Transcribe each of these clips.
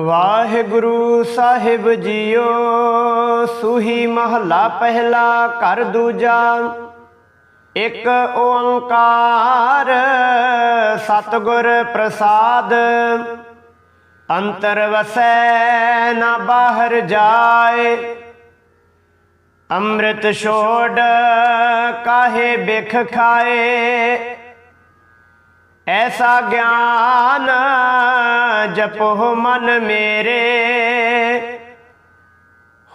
ਵਾਹਿਗੁਰੂ ਸਾਹਿਬ JIO, Suhi ਮਹਲਾ ਪਹਿਲਾ ਘਰ ਦੂਜਾ। ਇਕ ਓੰਕਾਰ ਸਤਿਗੁਰ ਪ੍ਰਸਾਦ। ਅੰਤਰ ਵਸੈ ਨਾ ਬਾਹਰ ਜਾਏ। ਅੰਮ੍ਰਿਤ ਛੋੜ ਕਾਹੇ ਬਿਖ ਖਾਏ। ਐਸਾ ਗਿਆਨ ਜਪੋ ਮਨ ਮੇਰੇ।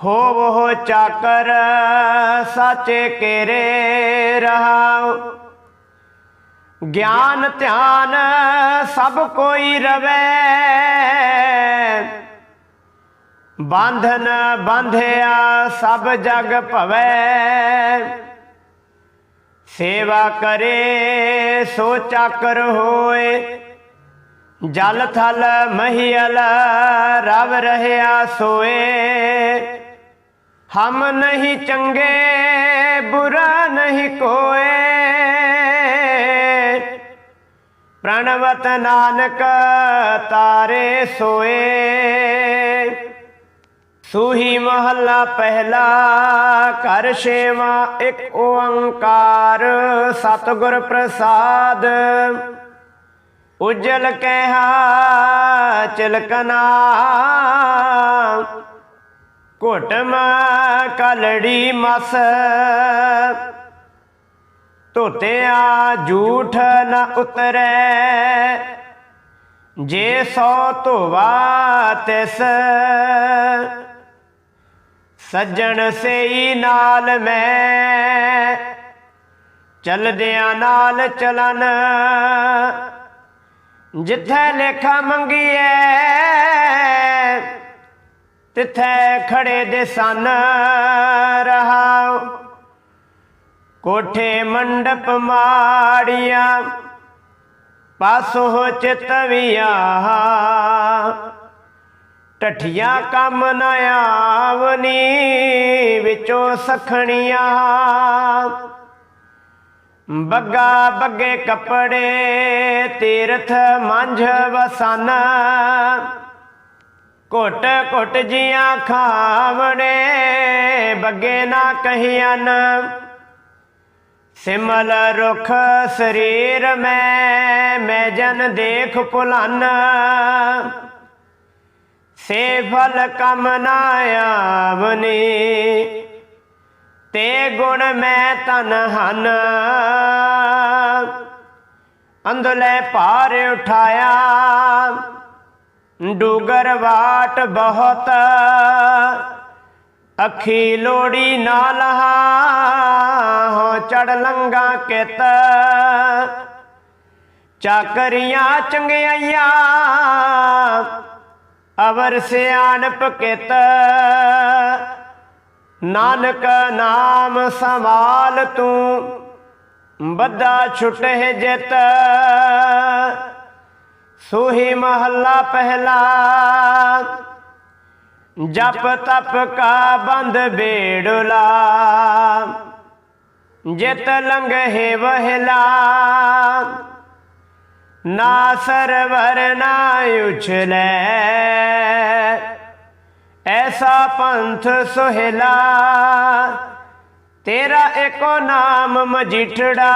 ਹੋਵੋ ਚਾਕਰ ਸਾਚੇ ਕੇਰੇ ਰਹਾਉ। ਗਿਆਨ ਧਿਆਨ ਸਭ ਕੋਈ ਰਵੇ। ਬੰਧਨ ਬੰਧਿਆ ਸਭ ਜਗ ਭਵੈ। ਸੇਵਾ ਕਰੇ, ਸੋ ਚਾਕਰ ਹੋਏ। ਜਲ ਥਲ ਮਹੀਲ ਰਵ ਰਹਿਆ ਸੋਏ। ਹਮ ਨਹੀਂ ਚੰਗੇ, ਬੁਰਾ ਨਹੀਂ ਕੋਏ। ਪ੍ਰਣਵਤ ਨਾਨਕ ਤਾਰੇ ਸੋਏ। ਸੂਹੀ ਮਹੱਲਾ ਪਹਿਲਾ ਕਰ ਛੇਵਾ, ਇੱਕ ਓੰਕਾਰ, ਸਤਿਗੁਰ ਪ੍ਰਸਾਦ। ਉਜਲ ਕਹਿਆ ਚਿਲਕਨਾ ਘੁਟਮ ਕਲੜੀ ਮਸ। ਧੋਤਿਆ ਝੂਠ ਨ ਉਤਰੈ। ਜੇ ਸੋ ਧੋਵਾ ਤਿਸ ਸੱਜਣ ਸਈ ਨਾਲ ਮੈਂ, ਚਲਦਿਆਂ ਨਾਲ ਚਲਨ। ਜਿੱਥੇ ਲੇਖਾ ਮੰਗੀਏ ਤਿੱਥੇ ਖੜੇ ਦੇ ਸਨ ਰਹਾਉ। ਕੋਠੇ ਮੰਡਪ ਮਾੜੀਆਂ, ਪਾਸੋਂ ਚਿਤਵਿਆ ਟਠੀਆਂ ਕੰਮ ਨਾ ਆਵਨੀ, ਵਿੱਚੋਂ ਸਖਣੀਆਂ। ਬੱਗਾ ਬੱਗੇ ਕੱਪੜੇ, ਤੀਰਥ ਮੰਝ ਵਸਨ। ਘੁੱਟ ਘੁੱਟ ਜੀਆਂ ਖਾਵਣੇ, ਬੱਗੇ ਨਾ ਕਹੀਆਂ ਸਿਮਲ ਰੁਖ ਸਰੀਰ ਮੈਂ ਮੈਂ ਜਨ ਦੇਖ ਭੁਲਨ। ਸੇ ਫਲ ਕਮ ਨਾ ਆਵਨੀ, ਤੇ ਗੁਣ ਮੈਂ ਤਨ ਹਨ। ਅੰਦਲੇ ਭਾਰ ਉਠਾਇਆ, ਡੂਗਰ ਵਾਟ ਬਹੁਤ। ਅੱਖੀ ਲੋੜੀ ਨਾ ਲਹਾ ਹੋ ਚੜ ਲੰਗਾ ਕਿਤ। ਚਾਕਰੀਆਂ ਚੰਗਿਆਈਆਂ ਅਵਰ ਸਿਆਣਪ ਕਿਤ। ਨਾਨਕ ਨਾਮ ਸੰਭਾਲ ਤੂੰ ਬੱਦਾ ਛੁਟੇ ਜਿਤ। ਸੋਹੀ ਮਹੱਲਾ ਪਹਿਲਾ, ਜਪ ਤਪ ਕਾ ਬੰਦ ਬੇੜਲਾ। ਜਿਤ ਲੰਘੇ ਵਹਿਲਾ। ਨਾ ਸਰਵਰ ਨਾ ਉਛਲੇ। ਐਸਾ ਪੰਥ ਸੁਹਿਲਾ, ਤੇਰਾ ਏਕੋ ਨਾਮ ਮਜੀਠੜਾ।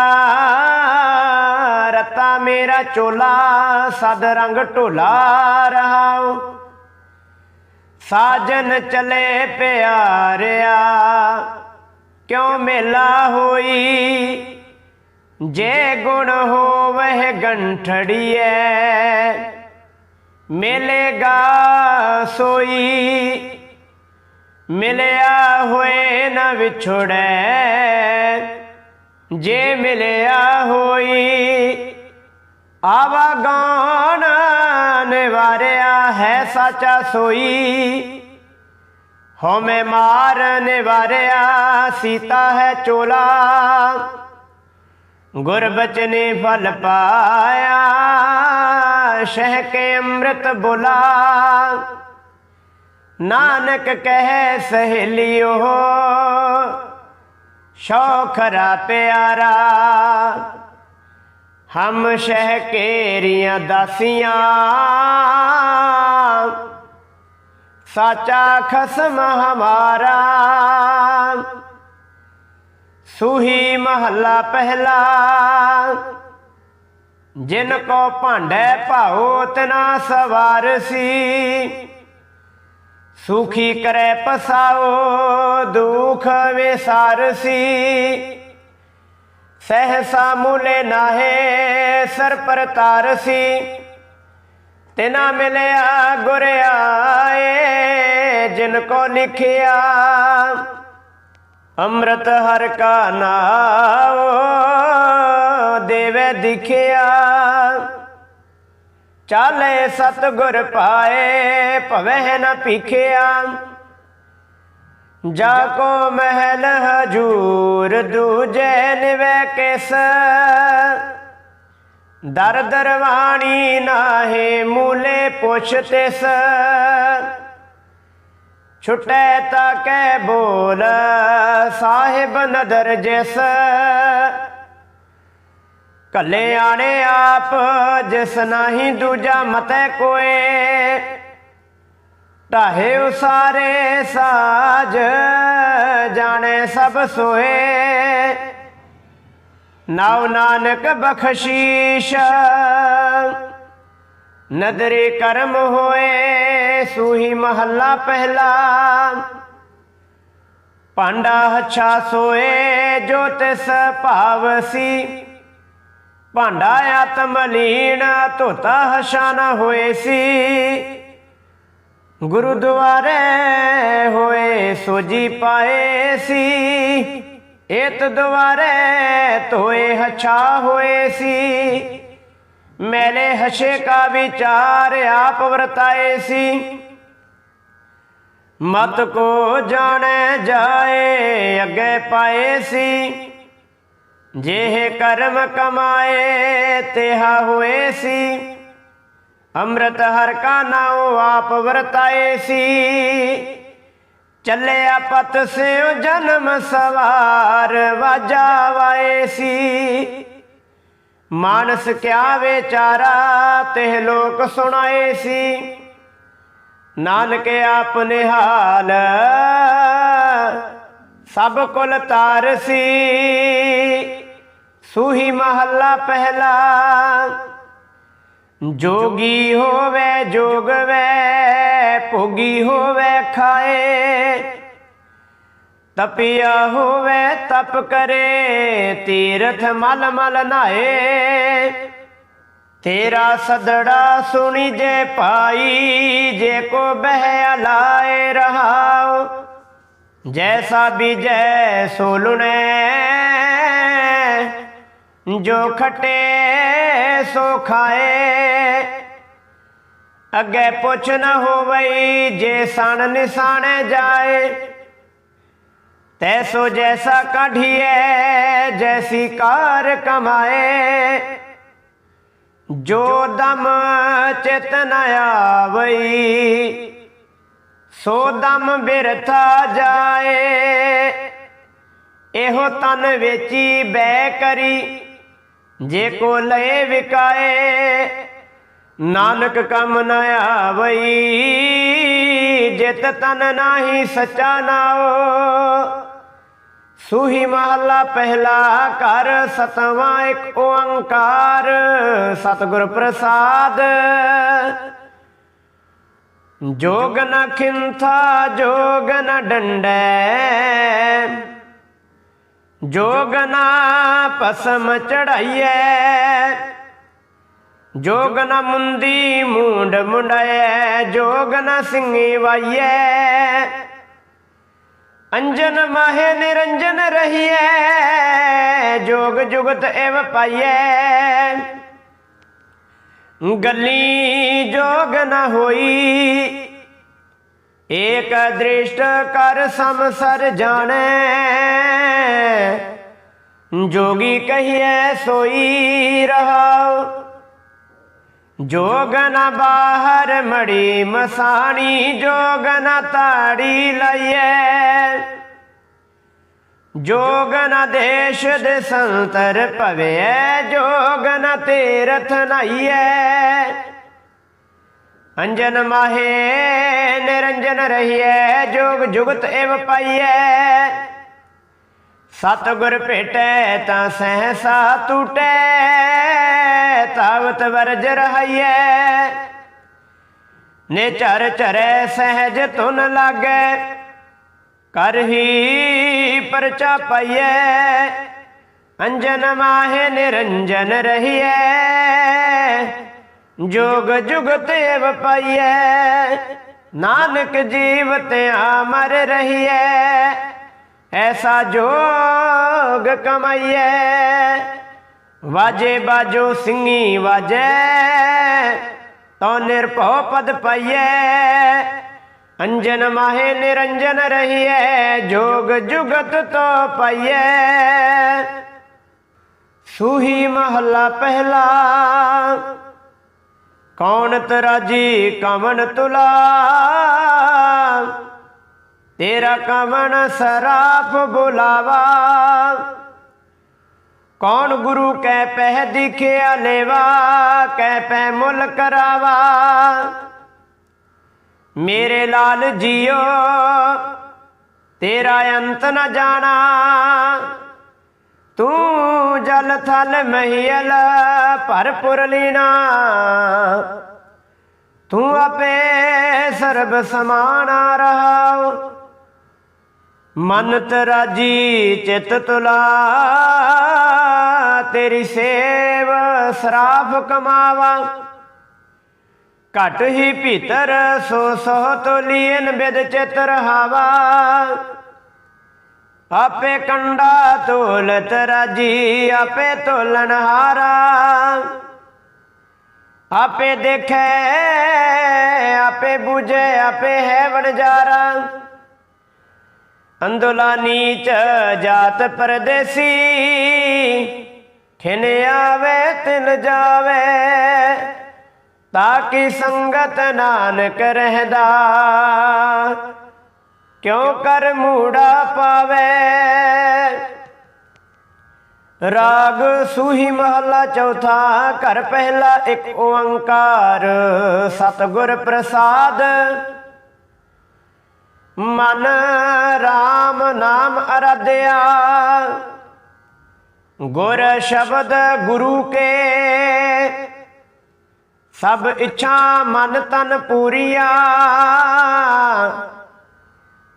ਰਤਾ ਮੇਰਾ ਚੋਲਾ, ਸਦ ਰੰਗ ਢੋਲਾ ਰਹਾਉ। ਸਾਜਨ ਚਲੇ ਪਿਆਰਿਆ, ਕਿਉ ਮੇਲਾ ਹੋਈ? ਜੇ ਗੁਣ ਹੋਵਹਿ ਗੰਠੜੀਐ, ਮਿਲੇਗਾ ਸੋਈ। ਮਿਲਿਆ ਹੋਏ ਨ ਵਿਛੜੈ, ਜੇ ਮਿਲਿਆ ਹੋਈ, ਆਵਾ ਆਵਾਗਾਨ ਨਿਵਾਰਿਆ ਹੈ ਸਾਚਾ ਸੋਈ। ਹਉਮੈ ਮਾਰ ਨਿਵਾਰਿਆ, ਸੀਤਾ ਹੈ ਚੋਲਾ। ਗੁਰ ਬਚਨੇ ਫਲ ਪਾਇਆ, ਸ਼ਹਿ ਕੇ ਅੰਮ੍ਰਿਤ ਬੁਲਾ। ਨਾਨਕ ਕਹੈ ਸਹੇਲਿਓ ਸ਼ੌਖਰਾ ਪਿਆਰਾ। ਹਮ ਸ਼ਹਿ ਕੇਰੀਆਂ ਦਾਸੀਆਂ, ਸਾਚਾ ਖਸਮ ਹਮਾਰਾ। ਸੂਹੀ ਮਹੱਲਾ ਪਹਿਲਾ, ਜਿਨ ਕੋ ਭਾਂਡੇ ਭਾਉ ਤਨਾ ਸਵਾਰ ਸੀ। ਸੁਖੀ ਕਰੈ ਪਸਾਓ ਦੁਖ ਵਿਸਾਰ ਸੀ। ਸਹਸਾ ਮੁਲੇ ਨਾਹੇ ਸਰ ਪਰ ਸੀ। ਤਿਨਾ ਮਿਲਿਆ ਗੁਰ ਆਏ, ਜਿਨ ਕੋ ਲਿਖਿਆ ਅੰਮ੍ਰਿਤ ਹਰ ਕਾ ਨਾਮ ਦੇਵੇ ਦਿਖਿਆ। ਚਾਲੇ ਸਤਗੁਰ ਪਾਏ, ਭਵਹਿ ਨ ਭਿਖਿਆ। ਜਾ ਕੋ ਮਹਿਲ ਹਜੂਰ ਦੂਜੇ ਨਿਵੇ ਕਿਸ। ਦਰ ਦਰਵਾਣੀ ਨਾਹੇ ਮੂਲੇ ਪੁੱਛ ਤਿਸ। ਛੁਟੈ ਤਾ ਕੈ ਬੋਲ, ਸਾਹਿਬ ਨਦਰ ਜਿਸ। ਕੱਲੇ ਆਣੇ ਆਪ, ਜਿਸ ਨਹੀਂ ਦੂਜਾ ਮਤੈ ਕੋਏ। ਢਾਹੇ ਉਸਾਰੇ ਸਾਜ, ਜਾਣੇ ਸਭ ਸੋਏ। ਨਾਉ ਨਾਨਕ ਬਖਸ਼ੀਸ਼ ਨਦਰੇ ਕਰਮ ਹੋਏ, ਸੂਹੀ ਮਹੱਲਾ ਪਹਿਲਾ। ਪਾਂਡਾ ਹੱਛਾ ਸੋਏ ਜੋ ਤਿਸ ਭਾਵ ਸੀ। ਭਾਂਡਾ ਆਤਮ ਲੀਨ, ਧੋਤਾ ਹਸ਼ਾ ਨ ਹੋਏ ਸੀ। ਗੁਰਦੁਆਰੇ ਹੋਏ, ਸੋਜੀ ਪਾਏ ਸੀ। ਇਤ ਦੁਆਰੇ ਧੋਏ, ਹਛਾ ਹੋਏ ਸੀ। ਮੈਲੇ ਹਸ਼ੇ ਕਾ ਵਿਚਾਰ ਆਪ ਵਰਤਾਏ ਸੀ ਮਤ ਕੋ ਜਾਣੈ ਜਾਏ ਅੱਗੇ ਪਾਏ ਸੀ ਜਿਹੇ ਕਰਮ ਕਮਾਏ ਤਿਹਾ ਹੋਏ ਸੀ ਅੰਮ੍ਰਿਤ ਹਰ ਕਾ ਨਾਉ ਆਪ ਵਰਤਾਏ ਸੀ ਚੱਲਿਆ ਪਤ ਸਿਉ ਜਨਮ ਸਵਾਰ ਵਾਜਾ ਵਾਏ ਸੀ ਮਾਨਸ ਕਿਆ ਵਿਚਾਰਾ ਤੇ ਲੋਕ ਸੁਣਾਏ ਸੀ। ਨਾਨਕ ਆਪ ਨਿਹਾਲ ਸਭ ਕੁਲ ਤਾਰ ਸੀ। ਸੂਹੀ ਮਹੱਲਾ ਪਹਿਲਾ, ਜੋਗੀ ਹੋਵੇ ਜੋਗ ਵੈ ਭੋਗੀ ਹੋਵੇ, ਖਾਏ। ਤਪਿਆ ਹੋਵੇ, ਤਪ ਕਰੇ, ਤੀਰਥ ਮਲ ਮਲ ਨਾਏ। ਤੇਰਾ ਸਦੜਾ ਸੁਣੀ ਜੇ ਪਾਈ ਜੇ ਕੋ ਬਹਿ ਲਾਏ ਰਹਾਉ। ਜੈਸਾ ਬੀਜੈ ਸੋ ਲੁਣੇ ਜੋ ਖਟੇ ਸੋ ਖਾਏ। ਅੱਗੇ ਪੁੱਛ ਨ ਹੋਵਈ, ਜੇ ਸਣ ਨਿਸਾਣੇ ਜਾਏ ਤੈਸੋ ਜੈਸਾ ਕਾਢੀਏ ਜੈਸੀ ਕਾਰ ਕਮਾਏ। ਜੋ ਦਮ ਚਿਤ ਨ ਆਵਈ, ਸੋ ਦਮ ਬਿਰਥਾ ਜਾਏ। ਇਹੋ ਤਨ ਵੇਚੀ ਬੈ ਕਰੀ, ਜੇ ਕੋ ਲਏ ਵਿਕਾਏ, ਨਾਨਕ ਕਮ ਨ ਆਵਈ। ਜਿਤ ਤਨ ਨਾਹੀ ਸਚਾ ਨਾਓ ਸੂਹੀ ਮਹੱਲਾ ਪਹਿਲਾ ਘਰ, ਸਤਵਾਂ ਇੱਕ ਓੰਕਾਰ। ਸਤਿਗੁਰ ਪ੍ਰਸਾਦ। ਜੋਗ ਨ ਖਿੰਥਾ, ਜੋਗ ਨ ਡੰਡੈ। ਜੋਗ ਨਾ ਪਸਮ ਚੜਾਈਐ। ਜੋਗ ਨਾ ਮੁੰਦੀ ਮੂੰਡ ਮੁੰਡਾਏ ਜੋਗ ਨਾ ਸਿੰਘੀ ਵਾਈਐ। ਅੰਜਨ ਮਾਹੇ ਨਿਰੰਜਨ ਰਹੀਐ, ਜੋਗ ਜੁਗਤ ਐਵ ਪਾਈਐ। ਗੱਲੀ ਜੋਗ ਨ ਹੋਈ, ਏਕ ਦ੍ਰਿਸ਼ਟ ਕਰ ਸਮਸਰ ਜਾਣੈ। ਜੋਗੀ ਕਹੀਐ, ਸੋਈ ਰਹਾਉ। ਜੋਗ ਨ ਬਾਹਰ ਮੜੀ ਮਸਾਣੀ, ਜੋਗ ਨ ਤਾੜੀ ਲਈਐ ਜੋਗ ਨ ਦੇਸ਼ ਦੇ ਸੰਤਰ ਭਵੈ ਜੋਗ ਨ ਤੀਰਥ ਨਾਈਐ। ਅੰਜਨ ਮਾਹੇ, ਨਿਰੰਜਨ ਰਹੀਏ ਜੋਗ ਜੁਗਤ ਏਵ ਪਾਈਐ। ਸਤਿਗੁਰ ਭੇਟੈ ਤਾਂ ਸਹਸਾ ਟੂਟੈ ਤਾਵਤ ਵਰਜ ਰਹਾਈਐ ਨੇ ਚਰ ਚਰੈ ਸਹਿਜ ਤੁਨ ਲਾਗੈ ਕਰਹੀ ਪਰਚਾ ਪਾਈਐ ਅੰਜਨ ਮਾਹੇ ਨਿਰੰਜਨ ਰਹੀਐ ਜੋਗ ਜੁਗਤ ਏਵ ਪਾਈਐ ਨਾਨਕ ਜੀਵਤ ਅਮਰ ਰਹੀਐ ਐਸਾ ਜੋਗ ਕਮਾਈਐ ਵਾਜੇ ਬਾਜੋ ਸਿੰਘੀ ਵਾਜੈ ਤੋ ਨਿਰਭਉ ਪਦ ਪਾਈਐ। ਅੰਜਨ ਮਾਹੇ ਨਿਰੰਜਨ ਰਹੀਏ ਜੋਗ ਜੁਗਤ ਤੋ ਪਾਈਐ। ਸੂਹੀ ਮਹੱਲਾ ਪਹਿਲਾ, ਕੌਣ ਤਰਾਜੀ ਕਵਣ ਤੁਲਾ। ਤੇਰਾ ਕਵਣ ਸਰਾਪ ਬੁਲਾਵਾ। ਕੌਣ ਗੁਰੂ ਕੈ ਪਹਿ ਦਿਖਿਆ ਲੇਵਾ ਕੈ ਪੈ ਮੁੱਲ ਕਰਾਵਾ? ਮੇਰੇ ਲਾਲ ਜੀਓ, ਤੇਰਾ ਅੰਤ ਨ ਜਾਣਾ। ਤੂੰ ਜਲ ਥਲ ਮਹੀਲ ਭਰਪੁਰ ਲੀਣਾ। ਤੂੰ ਆਪੇ ਸਰਬ ਸਮਾਨਾ ਰਹਾਉ ਮਨ ਤਰਾਜੀ ਚਿਤ ਤੁਲਾ। ਤੇਰੀ ਸੇਵ ਸਰਾਫ ਕਮਾਵਾ। ਘਟ ਹੀ ਭੀਤਰ ਸੋ ਸੋ ਤੋਲੀਨ ਬਿਦ ਚਿਤ ਰਹਾਵਾ। ਆਪੇ ਕੰਡਾ ਤੋਲਤ ਰਾਜੀ, ਆਪੇ ਤੋਲਣ ਹਾਰਾ। ਆਪੇ ਦੇਖੇ, ਆਪੇ ਬੁਝੇ, ਆਪੇ ਹੈ ਵਣਜਾਰਾ। ਅੰਦੋਲਾ ਨੀਚ ਜਾਤ ਪਰਦੇਸੀ ਖਿਨ ਆਵੇ ਤਿਲ ਜਾਵੇ, ਤਾਂ ਕਿ ਸੰਗਤ ਨਾਨਕ ਰਹਦਾ। ਕਿਉ ਕਰ ਮੂੜਾ ਪਾਵੇ? ਰਾਗ ਸੂਹੀ ਮਹੱਲਾ ਚੌਥਾ, ਘਰ ਪਹਿਲਾ ਇੱਕ ਓੰਕਾਰ, ਸਤਿਗੁਰ ਪ੍ਰਸਾਦ। ਮਨ RAM ਨਾਮ ਅਰਾਧਿਆ। ਗੁਰ ਸ਼ਬਦ ਗੁਰੂ ਕੇ। ਸਭ ਇੱਛਾ ਮਨ ਤਨ ਪੂਰੀਆ।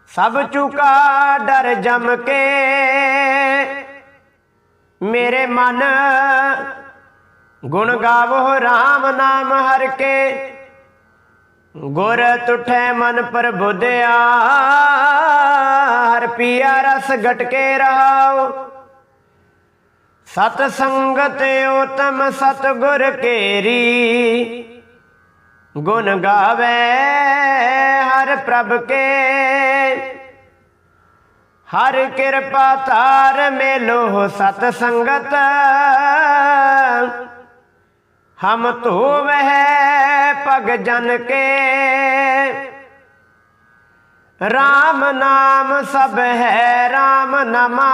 ਸਭ ਚੁਕਾ ਡਰ ਜਮ ਕੇ। ਮੇਰੇ ਮਨ ਗੁਣ ਗਾਵੋ RAM ਨਾਮ ਹਰ ਕੇ। ਗੁਰ ਤੁਠੈ ਮਨ ਪ੍ਰਬੁੱਧਿਆ। ਹਰ ਪੀਆ ਰਸ ਘਟ ਕੇ ਸਤ ਸੰਗਤ ਉਤਮ ਸਤ ਗੁਰ ਕੇਰੀ। ਗੁਣ ਗਾਵੇ ਹਰ ਪ੍ਰਭ ਕੇ। ਹਰ ਕਿਰਪਾ ਤਾਰ ਮੇਲੋ ਸਤ ਸੰਗਤ। ਹਮ ਧੋਵਹਿ ਪਗ ਜਨ ਕੇ। RAM ਨਾਮ ਸਭ ਹੈ RAM ਨਮਾ।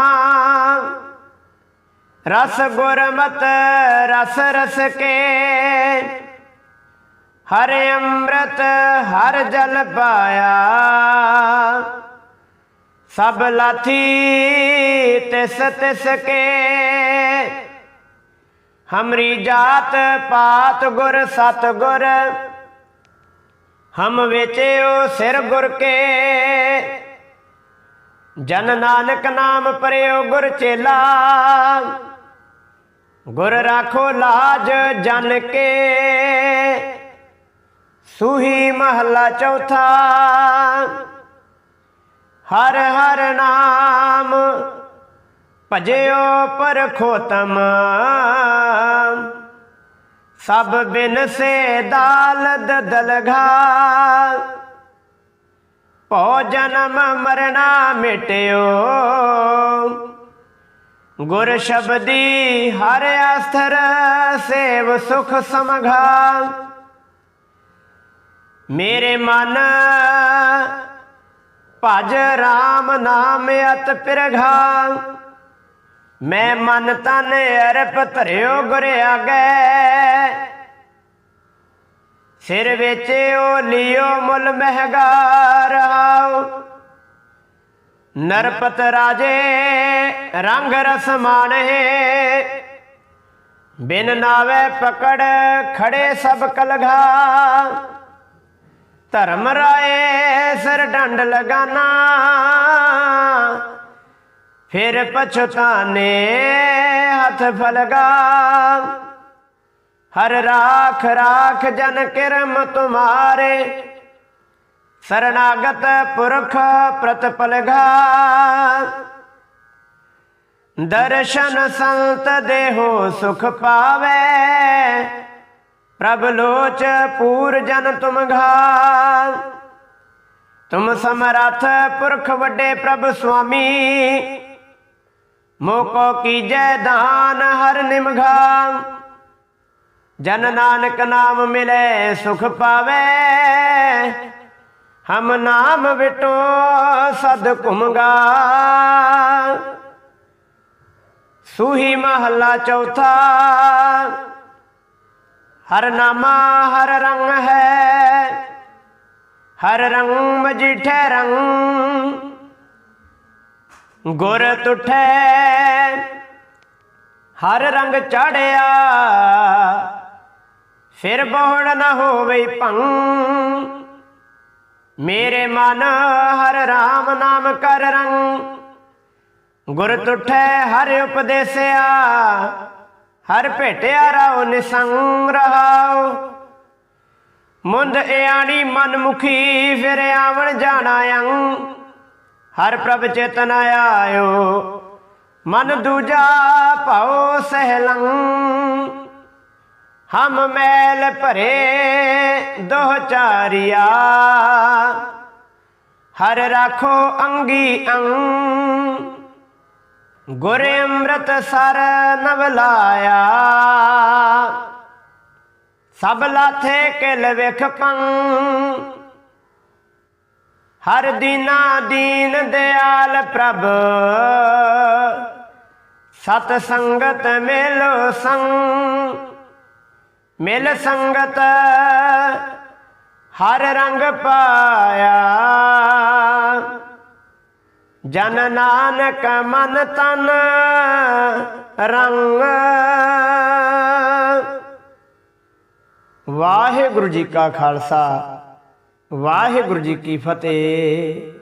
ਰਸ ਗੁਰਮਤ, ਰਸ ਰਸ ਕੇ। ਹਰ ਅੰਮ੍ਰਿਤ, ਹਰ ਜਲ ਪਾਇਆ। ਸਭ ਲਾਥੀ ਤਿਸ ਤਿਸ ਕੇ। ਹਮਰੀ ਜਾਤ ਪਾਤ ਗੁਰ, ਸਤ ਗੁਰ। ਹਮ ਵੇਚਿਓ ਸਿਰ ਗੁਰ ਕੇ। ਜਨ ਨਾਨਕ ਨਾਮ ਪਰਿਓ ਗੁਰ ਚੇਲਾ। ਗੁਰ ਰਾਖੋ ਲਾਜ ਜਨ ਕੇ। ਸੂਹੀ ਮਹੱਲਾ ਚੌਥਾ। ਹਰ ਹਰ ਨਾਮ ਭਜਿਓ ਪਰਖੋਤਮ। ਸਭ ਬਿਨ ਸੇ ਦਾਲਦ ਦਲਘਾ ਭੋ ਜਨਮ ਮਰਣਾ ਮਿਟਿਓ। ਗੁਰ ਸ਼ਬਦੀ ਹਰ ਆਸਥਰ ਸੇਵ ਸੁਖ ਸਮਘਾ ਮੇਰੇ ਮਨ ਭਜ RAM ਨਾਮ ਅਤ ਪਿਰਘਾ। ਮੈਂ ਮਨ ਤਨ ਅਰਪ ਧਰਿਓ ਗੁਰ ਆਗੇ। ਸਿਰ ਵਿੱਚ ਉਹ ਲਿਓ ਮੁੱਲ ਮਹਿਗਾ ਰਹਾਉ ਨਰਪਤ ਰਾਜੇ ਰੰਗ ਰਸ ਮਾਣੇ। ਬਿਨ ਨਾਵੇ ਪਕੜ ਖੜੇ ਸਭ ਕਲਘਾ ਧਰਮ ਰਾਏ ਸਿਰ ਡੰਡ ਲਗਾਨਾ। ਫਿਰ ਪਛਤਾਨੇ ਹੱਥ ਫਲਗਾ। ਹਰ ਰਾਖ ਰਾਖ ਜਨ ਕਿਰਮ ਤੁਮਾਰੇ। ਸਰਨਾਗਤ ਪੁਰਖ ਪ੍ਰਤਪਲਗਾ। ਦਰਸ਼ਨ ਸੰਤ ਦੇਹੋ ਸੁਖ ਪਾਵੇ। ਪ੍ਰਭ ਲੋਚ ਪੂਰ ਜਨ ਤੁਮ ਘਾ ਤੁਮ ਸਮਰਥ ਪੁਰਖ ਵੱਡੇ ਪ੍ਰਭ ਸੁਆਮੀ। ਮੋਕੋ ਕੀਜੈ ਦਾਨ ਹਰ ਨਿਮਘਾ ਜਨ ਨਾਨਕ ਨਾਮ ਮਿਲੇ ਸੁਖ ਪਾਵੇ। ਹਮ ਨਾਮ ਵਿਟੋ ਸਦ ਘੁਮਗਾ ਸੂਹੀ ਮਹੱਲਾ ਚੌਥਾ। ਹਰ ਨਾਮਾ ਹਰ ਰੰਗ ਹੈ। ਹਰ ਰੰਗ ਮਜੀਠੇ ਰੰਗ। ਗੁਰ ਤੁਠੈ। ਹਰ ਰੰਗ ਚੜਿਆ। ਫਿਰ ਬਹੁੜ ਨਾ ਹੋਵੇ ਭੰਗ। ਮੇਰੇ ਮਨ ਹਰ RAM ਨਾਮ ਕਰ ਰੰਗ। ਗੁਰ ਤੁਠੈ ਹਰ ਉਪਦੇਸਿਆ, ਹਰ ਭੇਟਿਆ ਰਾਉ ਨਿਸੰਗ ਰਹਾਉ ਮੁੰਦ ਇਆਣੀ ਮਨ ਮੁਖੀ ਫਿਰ ਆਵਣ ਜਾਣਾ ਅੰਗ। ਹਰ ਪ੍ਰਭ ਚੇਤਨ ਆਇਓ, ਮਨ ਦੂਜਾ ਭਾਉ ਸਹਿਲੰ। ਹਮ ਮੈਲ ਭਰੇ ਦੋਹ ਚਾਰਿਆ, ਹਰ ਰਾਖੋ ਅੰਗੀ ਅੰਗ। ਗੁਰ ਅੰਮ੍ਰਿਤ ਸਰ ਨਵ ਲਾਇਆ। ਸਭ ਲਾਥੇ ਕਿਲ ਵਿਖ ਪੰਗ। ਹਰ ਦੀਨਾ ਦੀਨ ਦਿਆਲ ਪ੍ਰਭ। ਸਤ ਸੰਗਤ ਮਿਲੋ ਸੰਗ। ਮਿਲ ਸੰਗਤ ਹਰ ਰੰਗ ਪਾਇਆ। ਜਨ ਨਾਨਕ ਮਨ ਤਨ ਰੰਗ। ਵਾਹਿਗੁਰੂ ਜੀ ਕਾ ਖਾਲਸਾ ਵਾਹਿਗੁਰੂ ਜੀ ਕੀ ਫਤਿਹ।